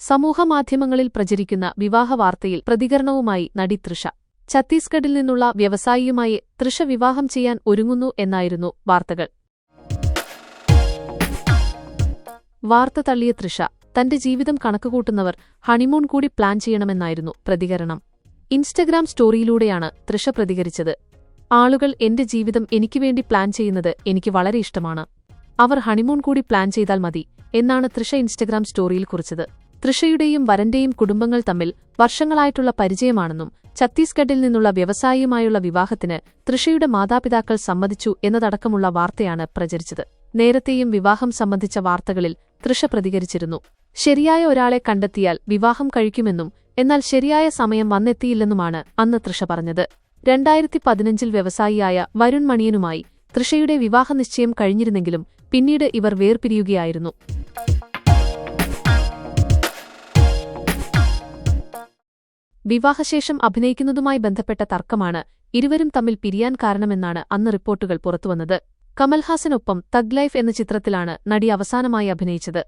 സമൂഹമാധ്യമങ്ങളിൽ പ്രചരിക്കുന്ന വിവാഹ വാർത്തയിൽ പ്രതികരണവുമായി നടി തൃഷ. ഛത്തീസ്ഗഡിൽ നിന്നുള്ള വ്യവസായിയുമായി തൃഷ വിവാഹം ചെയ്യാൻ ഒരുങ്ങുന്നു എന്നായിരുന്നു വാർത്തകൾ. വാർത്ത തള്ളിയ തൃഷ തന്റെ ജീവിതം കണക്കുകൂട്ടുന്നവർ ഹണിമൂൺ കൂടി പ്ലാൻ ചെയ്യണമെന്നായിരുന്നു പ്രതികരണം. ഇൻസ്റ്റഗ്രാം സ്റ്റോറിയിലൂടെയാണ് തൃഷ പ്രതികരിച്ചത്. ആളുകൾ എന്റെ ജീവിതം എനിക്ക് വേണ്ടി പ്ലാൻ ചെയ്യുന്നത് എനിക്ക് വളരെ ഇഷ്ടമാണ്. അവർ ഹണിമൂൺ കൂടി പ്ലാൻ ചെയ്താൽ മതി എന്നാണ് തൃഷ ഇൻസ്റ്റഗ്രാം സ്റ്റോറിയിൽ കുറിച്ചത്. തൃഷയുടെയും വരന്റെയും കുടുംബങ്ങൾ തമ്മിൽ വർഷങ്ങളായിട്ടുള്ള പരിചയമാണെന്നും ഛത്തീസ്ഗഡിൽ നിന്നുള്ള വ്യവസായിയുമായുള്ള വിവാഹത്തിന് തൃഷയുടെ മാതാപിതാക്കൾ സമ്മതിച്ചു എന്നതടക്കമുള്ള വാർത്തയാണ് പ്രചരിച്ചത്. നേരത്തെയും വിവാഹം സംബന്ധിച്ച വാർത്തകളിൽ തൃഷ പ്രതികരിച്ചിരുന്നു. ശരിയായ ഒരാളെ കണ്ടെത്തിയാൽ വിവാഹം കഴിക്കുമെന്നും എന്നാൽ ശരിയായ സമയം വന്നെത്തിയില്ലെന്നുമാണ് അന്ന് തൃഷ പറഞ്ഞത്. രണ്ടായിരത്തി പതിനഞ്ചിൽ വ്യവസായിയായ വരുൺ മണിയനുമായി തൃഷയുടെ വിവാഹനിശ്ചയം കഴിഞ്ഞിരുന്നെങ്കിലും പിന്നീട് ഇവർ വേർപിരിയുകയായിരുന്നു. വിവാഹശേഷം അഭിനയിക്കുന്നതുമായി ബന്ധപ്പെട്ട തർക്കമാണ് ഇരുവരും തമ്മിൽ പിരിയാൻ കാരണമെന്നാണ് അന്ന് റിപ്പോർട്ടുകൾ പുറത്തുവന്നത്. കമൽഹാസനൊപ്പം തഗ് ലൈഫ് എന്ന ചിത്രത്തിലാണ് നടി അവസാനമായി അഭിനയിച്ചത്.